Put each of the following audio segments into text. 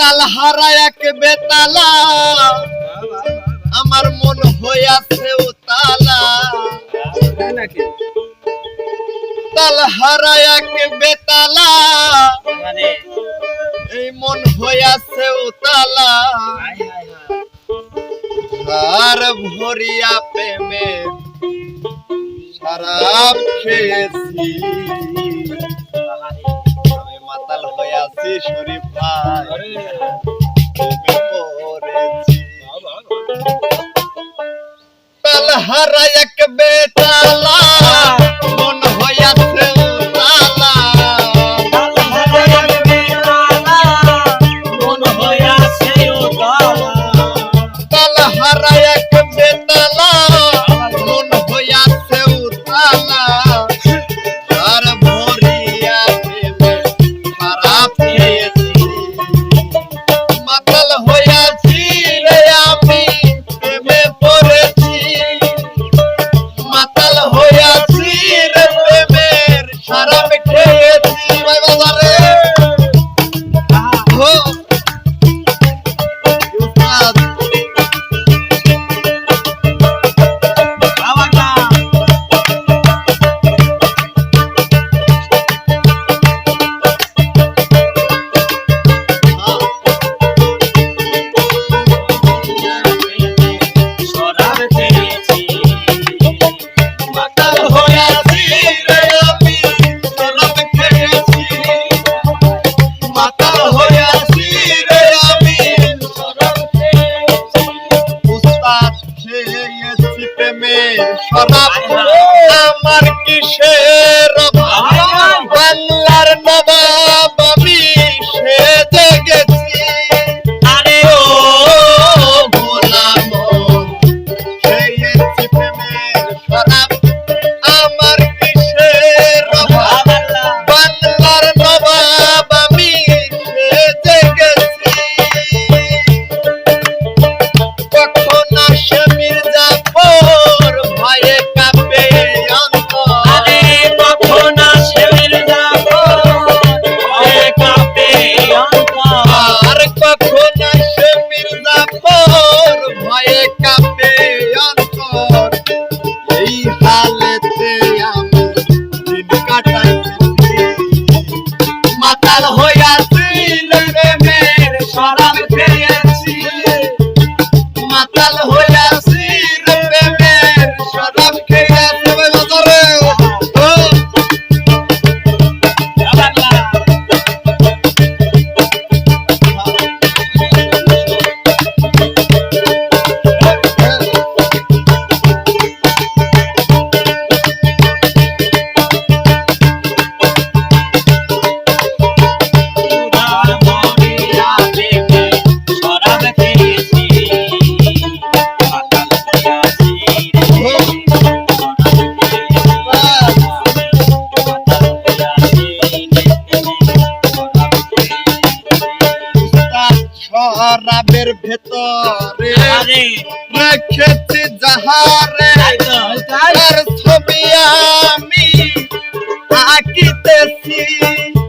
তাল হারা এক বেতালা। আমার মন হইয়াছে ও তালা তাল হারা এক বেতালা। এই মন হইয়াছে ও তালা আর ভরিয়া প্রেমে সারা খেয়েছি। পড়েছি শরীফ ভাই। পড়েছি। তাল হারা এক বেতালা সারা পেটেছি ভাই বাজারে। Thank you. আচ্ছা। আমার কিসে শরাবের ভেতরে রেখেছি যাহারে। তার ছবি আমি আঁকিতেছি।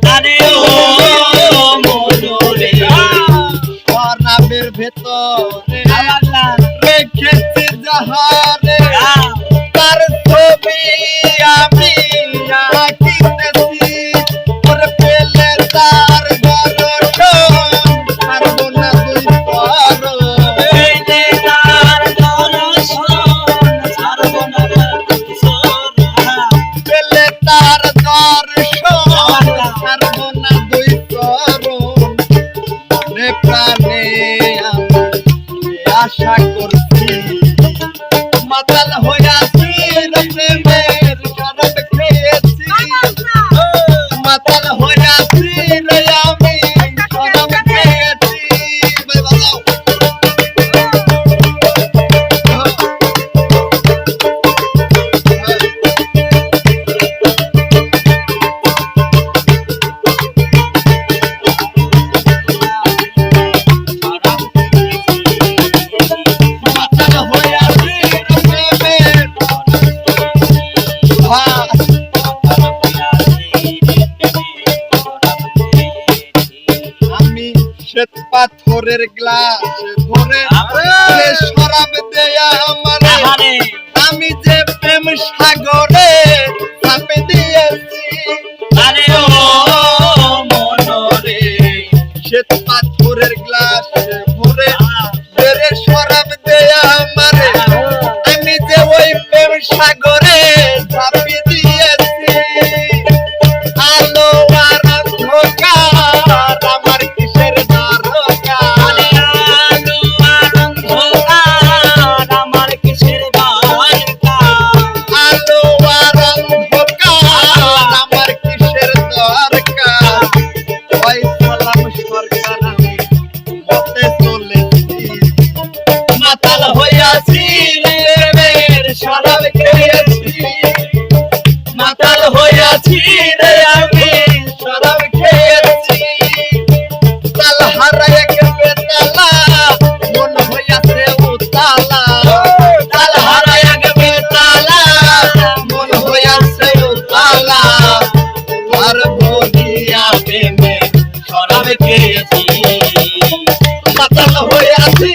আরে ও। হইয়া শ্বেত পাথরের গ্লাস ভরে শরাব দেয়া আমারে। হ্যাঁ, আমি যে প্রেম সাগরে চাপে দিয়েছি। আরে ও। মাতাল হয়ে আছি